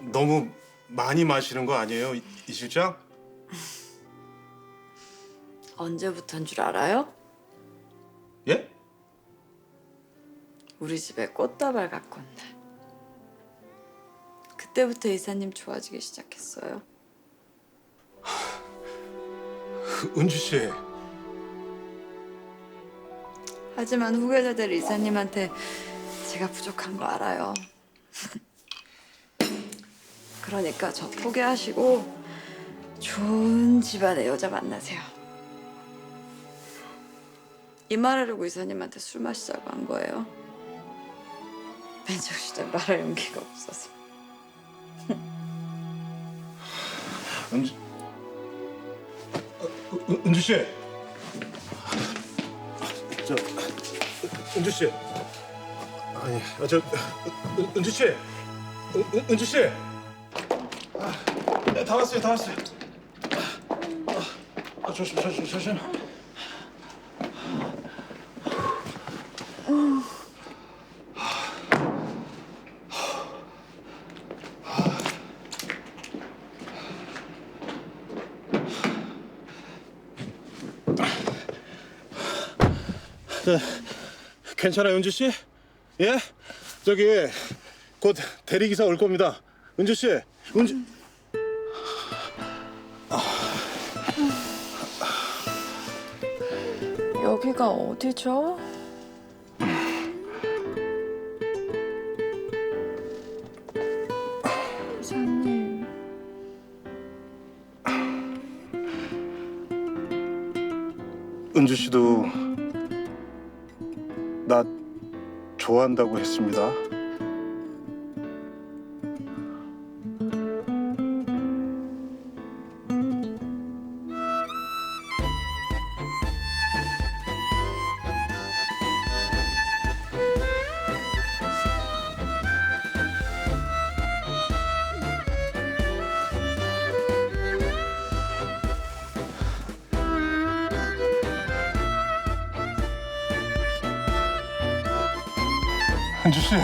너무 많이 마시는 거 아니에요, 이, 이 실장? 언제부터인 줄 알아요? 예? 우리 집에 꽃다발 갖고 온 날. 그때부터 이사님 좋아지기 시작했어요. 은주 씨, 하지만 후계자들 이사님한테 제가 부족한 거 알아요. 그러니까 저 포기하시고 좋은 집안의 여자 만나세요. 이 말하려고 이사님한테 술 마시자고 한 거예요. 맨정 시대 말할 용기가 없어서. 은주, 어, 은- 은주 씨, 저 은주 씨, 아니, 아, 저 은- 은주 씨, 은, 은- 은주 씨, 아, 네, 다 왔어요, 다 왔어요. 아, 아, 조심, 조심, 조심. 네, 괜찮아요, 은주 씨? 예? 저기 곧 대리 기사 올 겁니다. 은주 씨, 은주. 여기가 어디죠? 이사님. 은주 씨도 나 좋아한다고 했습니다. 只是